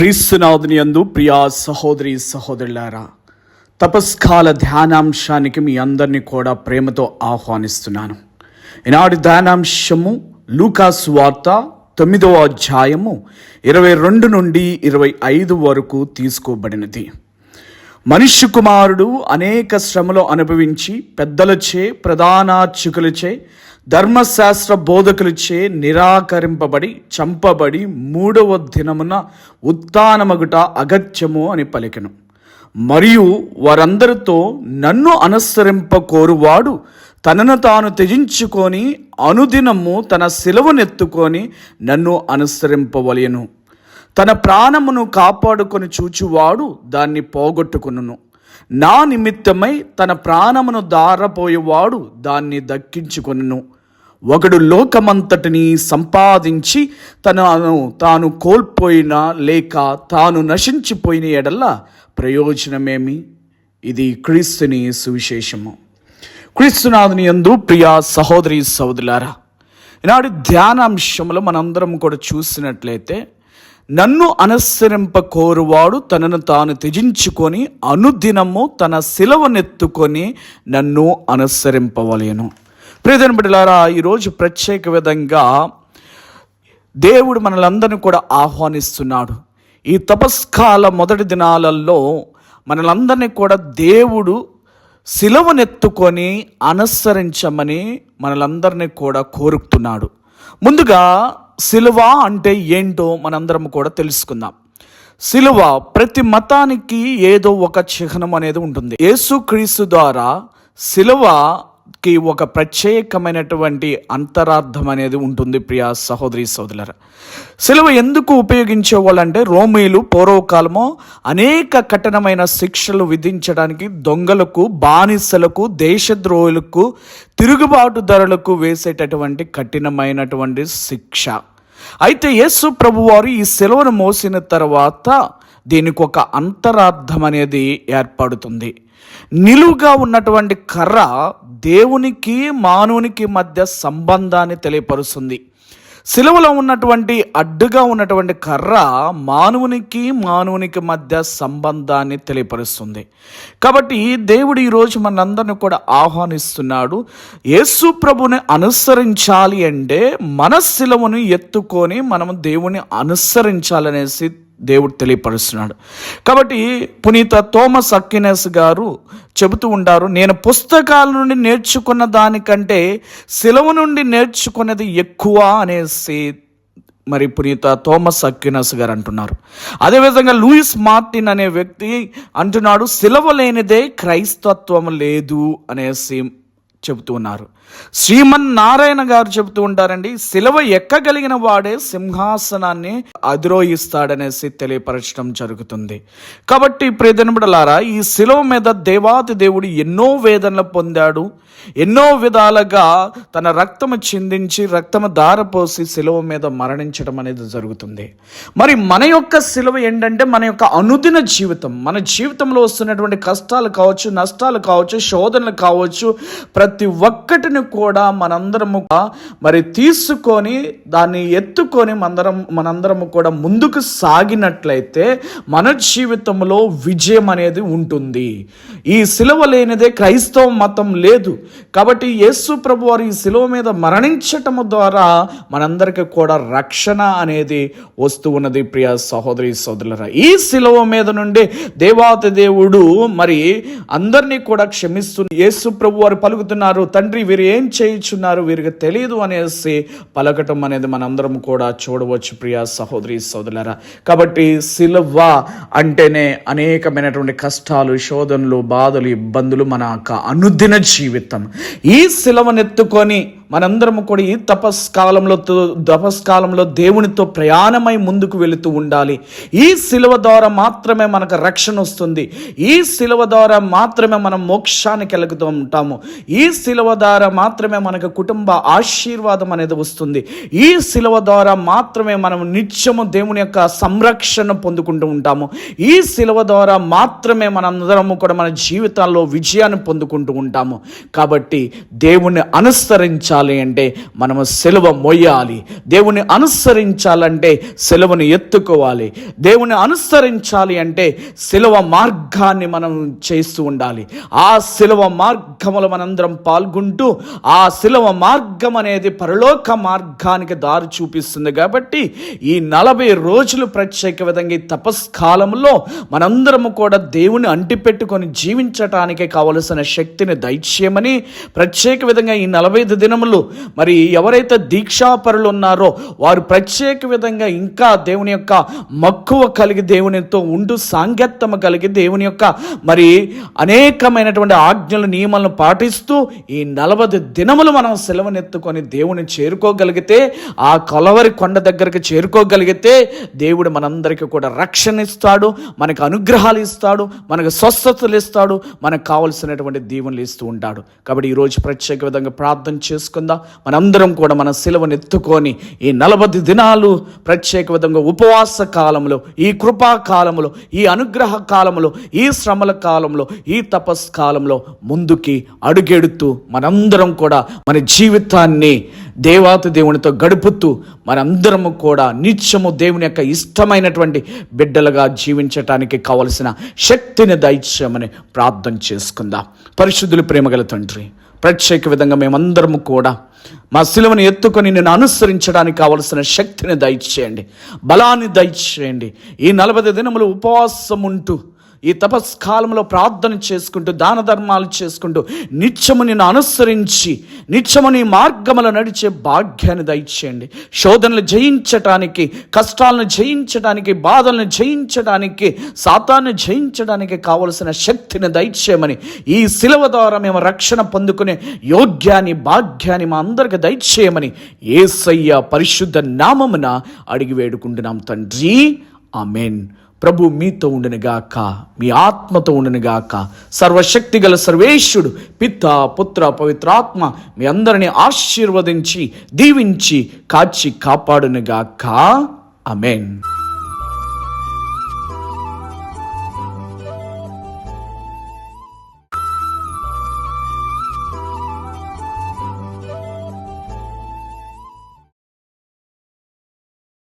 క్రీస్తునాథుని యందు ప్రియా సహోదరి సహోదరులారా తపస్కాల ధ్యానాంశానికి మీ అందరినీ కూడా ప్రేమతో ఆహ్వానిస్తున్నాను. ఈనాటి ధ్యానాంశము లూకాసు వార్త తొమ్మిదవ అధ్యాయము ఇరవై రెండు నుండి ఇరవై ఐదు వరకు తీసుకోబడినది. మనుష్య కుమారుడు అనేక శ్రమలు అనుభవించి పెద్దలచే ప్రధానార్చకులచే ధర్మశాస్త్ర బోధకులచే నిరాకరింపబడి చంపబడి మూడవ దినమున ఉత్నమగుట అగత్యము అని పలికెను. మరియు వారందరితో నన్ను అనుసరింప కోరువాడు తనను తాను త్యజించుకొని అనుదినము తన శిలువనెత్తుకొని నన్ను అనుసరింపవలెను. తన ప్రాణమును కాపాడుకొని చూచువాడు దాన్ని పోగొట్టుకును నా నిమిత్తమై తన ప్రాణమును దారపోయేవాడు దాన్ని దక్కించుకొనును. ఒకడు లోకమంతటిని సంపాదించి తనను తాను కోల్పోయిన లేక తాను నశించిపోయిన ఎడల ప్రయోజనమేమి? ఇది క్రీస్తుని సువిశేషము. క్రీస్తునాథుని యందు ప్రియా సహోదరి సహోదరులారా ఈనాడు ధ్యానాంశంలో మనందరం కూడా చూసినట్లయితే నన్ను అనుసరింప కోరువాడు తనను తాను త్యజించుకొని అనుదినము తన శిలవనెత్తుకొని నన్ను అనుసరింపవలేను ప్రియదని బిడ్డలారా ఈరోజు ప్రత్యేక విధంగా దేవుడు మనలందరినీ కూడా ఆహ్వానిస్తున్నాడు. ఈ తపస్కాల మొదటి దినాలలో మనలందరినీ కూడా దేవుడు శిలవనెత్తుకొని అనుసరించమని మనలందరినీ కూడా కోరుకుతున్నాడు. ముందుగా సిలువ అంటే ఏంటో మనందరం కూడా తెలుసుకుందాం. సిలువ ప్రతి మతానికి ఏదో ఒక చిహ్నం అనేది ఉంటుంది. యేసుక్రీస్తు ద్వారా సిలువకి ఒక ప్రత్యేకమైనటువంటి అంతరార్థం అనేది ఉంటుంది ప్రియా సహోదరి సోదరుల సిలువ ఎందుకు ఉపయోగించేవాళ్ళంటే రోమీలు పూర్వకాలము అనేక కఠినమైన శిక్షలు విధించడానికి దొంగలకు బానిసలకు దేశద్రోహులకు తిరుగుబాటుదారులకు వేసేటటువంటి కఠినమైనటువంటి శిక్ష. అయితే యేసు ప్రభువారు ఈ సెలవును మోసిన తర్వాత దీనికి ఒక అంతరార్థం అనేది ఏర్పడుతుంది. నిలువుగా ఉన్నటువంటి కర్ర దేవునికి మానవునికి మధ్య సంబంధాన్ని తెలియపరుస్తుంది. సిలువలో ఉన్నటువంటి అడ్డుగా ఉన్నటువంటి కర్ర మానవునికి మానవునికి మధ్య సంబంధాన్ని తెలియపరుస్తుంది. కాబట్టి దేవుడు ఈరోజు మనందరిని కూడా ఆహ్వానిస్తున్నాడు. యేసు ప్రభుని అనుసరించాలి అంటే మన సిలువను ఎత్తుకొని మనం దేవుని అనుసరించాలనేసి దేవుడు తెలియపరుస్తున్నాడు. కాబట్టి పునీత థోమస్ అక్కినెస్ గారు చెబుతూ ఉంటారు నేను పుస్తకాల నుండి నేర్చుకున్న దానికంటే సెలవు నుండి నేర్చుకున్నది ఎక్కువ అనేసి మరి పునీత థోమస్ అక్యునస్ గారు అంటున్నారు. అదేవిధంగా లూయిస్ మార్టిన్ అనే వ్యక్తి అంటున్నాడు సిలవ లేనిదే క్రైస్తత్వం లేదు అనేసి చెబుతూ శ్రీమన్నారాయణ శ్రీమన్ నారాయణ గారు చెబుతూ ఉంటారండి శిలవ ఎక్కగలిగిన వాడే సింహాసనాన్ని అధిరోహిస్తాడనేసి తెలియపరచడం జరుగుతుంది. కాబట్టి ప్రియదనబడలారా ఈ శిలవ మీద దేవాతి దేవుడు ఎన్నో వేదనలు పొందాడు ఎన్నో విధాలుగా తన రక్తము చిందించి రక్తము దారపోసి శిలువ మీద మరణించడం అనేది జరుగుతుంది. మరి మన యొక్క శిలువ ఏంటంటే మన యొక్క అనుదిన జీవితం మన జీవితంలో వస్తున్నటువంటి కష్టాలు కావచ్చు నష్టాలు కావచ్చు శోధనలు కావచ్చు ప్రతి ఒక్కటిని కూడా మనందరము మరి తీసుకొని దాన్ని ఎత్తుకొని మనందరం మనందరము కూడా ముందుకు సాగినట్లయితే మన జీవితంలో విజయం అనేది ఉంటుంది. ఈ సిలువ లేనిదే క్రైస్తవ మతం లేదు. కాబట్టి యేసు ప్రభు వారు ఈ సిలువ మీద మరణించటం ద్వారా మనందరికీ కూడా రక్షణ అనేది వస్తూ ఉన్నది ప్రియ సహోదరి సోదరులరా. ఈ సిలువ మీద నుండి దేవాతి దేవుడు మరి అందరినీ కూడా క్షమిస్తున్న యేసు ప్రభు వారు పలుకుతున్నారు తండ్రి వీరి ఏం చేయించున్నారు వీరికి తెలియదు అనేసి పలకటం అనేది మనందరం కూడా చూడవచ్చు ప్రియ సహోదరి సోదరులరా. కాబట్టి సిలవ అంటేనే అనేకమైనటువంటి కష్టాలు శోధనలు బాధలు ఇబ్బందులు మన యొక్క అనుదిన జీవితం. ఈ సిలవనెత్తుకొని మనందరము కూడా ఈ తపస్కాలంలో తపస్కాలంలో దేవునితో ప్రయాణమై ముందుకు వెళుతూ ఉండాలి. ఈ శిలువ ద్వారా మాత్రమే మనకు రక్షణ వస్తుంది. ఈ శిలువ ద్వారా మాత్రమే మనం మోక్షానికి వెలుగుతూ ఉంటాము. ఈ శిలువ ద్వారా మాత్రమే మనకు కుటుంబ ఆశీర్వాదం అనేది వస్తుంది. ఈ శిలువ ద్వారా మాత్రమే మనం నిత్యము దేవుని యొక్క సంరక్షణ పొందుకుంటూ ఉంటాము. ఈ శిలువ ద్వారా మాత్రమే మనందరము కూడా మన జీవితాల్లో విజయాన్ని పొందుకుంటూ ఉంటాము. కాబట్టి దేవుణ్ణి అనుసరించాలి. జీవించాలి అంటే మనము సెలవ మొయ్యాలి. దేవుని అనుసరించాలంటే సెలవును ఎత్తుకోవాలి. దేవుని అనుసరించాలి అంటే సెలవ మార్గాన్ని మనం చేస్తూ ఉండాలి. ఆ సెలవ మార్గములో మనందరం పాల్గొంటూ ఆ సెలవ మార్గం అనేది పరలోక మార్గానికి దారి చూపిస్తుంది కాబట్టి ఈ నలభై రోజులు ప్రత్యేక విధంగా ఈ తపస్కాలంలో మనందరము కూడా దేవుని అంటిపెట్టుకొని జీవించటానికి కావలసిన శక్తిని దయచేయమని ప్రత్యేక విధంగా ఈ నలభై ఐదు దినములు మరి ఎవరైతే దీక్షాపరులు ఉన్నారో వారు ప్రత్యేక విధంగా ఇంకా దేవుని యొక్క మక్కువ కలిగి దేవునితో ఉంటూ సాంగత్యము కలిగి దేవుని యొక్క మరి అనేకమైనటువంటి ఆజ్ఞలు నియమాలను పాటిస్తూ ఈ నలభై దినములు మనం సెలవునెత్తుకొని దేవుని చేరుకోగలిగితే ఆ కొలవరి కొండ దగ్గరికి చేరుకోగలిగితే దేవుడు మనందరికీ కూడా రక్షణ ఇస్తాడు మనకు అనుగ్రహాలు ఇస్తాడు మనకు స్వస్థతలు ఇస్తాడు మనకు కావలసినటువంటి దీవెనలు ఇస్తూ ఉంటాడు. కాబట్టి ఈరోజు ప్రత్యేక విధంగా ప్రార్థన చేసుకుందాం మనందరం కూడా మన సిలువను ఎత్తుకొని ఈ నలభై దినాలు ప్రత్యేక విధంగా ఉపవాస కాలంలో ఈ కృపా కాలంలో ఈ అనుగ్రహ కాలంలో ఈ శ్రమల కాలంలో ఈ తపస్ కాలంలో ముందుకి అడుగెడుతూ మనందరం కూడా మన జీవితాన్ని దేవాతి దేవునితో గడుపుతూ మనందరము కూడా నిత్యము దేవుని యొక్క ఇష్టమైనటువంటి బిడ్డలుగా జీవించటానికి కావలసిన శక్తిని దయచేయమని ప్రార్థన చేసుకుందాం. పరిశుద్ధులు ప్రేమగల తండ్రి ప్రత్యేక విధంగా మేమందరము కూడా మా శిలువను ఎత్తుకొని నేను అనుసరించడానికి కావలసిన శక్తిని దయచేయండి. బలాన్ని దయచేయండి. ఈ నలభై దినములు ఉపవాసం ఉంటూ ఈ తపస్కాలంలో ప్రార్థన చేసుకుంటూ దాన ధర్మాలు చేసుకుంటూ నిత్యము నిన్ను అనుసరించి నిత్యము నీ మార్గములో నడిచే భాగ్యాన్ని దయచేయండి. శోధనలు జయించటానికి కష్టాలను జయించడానికి బాధలను జయించడానికి సాతాన్ని జయించడానికి కావలసిన శక్తిని దయచేయమని ఈ శిలవ ద్వారా మేము రక్షణ పొందుకునే యోగ్యాన్ని భాగ్యాన్ని మా అందరికి దయచేయమని ఏసయ్య పరిశుద్ధ నామమున అడిగి వేడుకుంటున్నాం తండ్రి. ఆమెన్. ప్రభు మీతో ఉండనుగాక మీ ఆత్మతో ఉండనుగాక సర్వశక్తి గల సర్వేశ్వరుడు పిత్త పుత్ర పవిత్రాత్మ మీ అందరిని ఆశీర్వదించి దీవించి కాచి కాపాడునుగాక అమెన్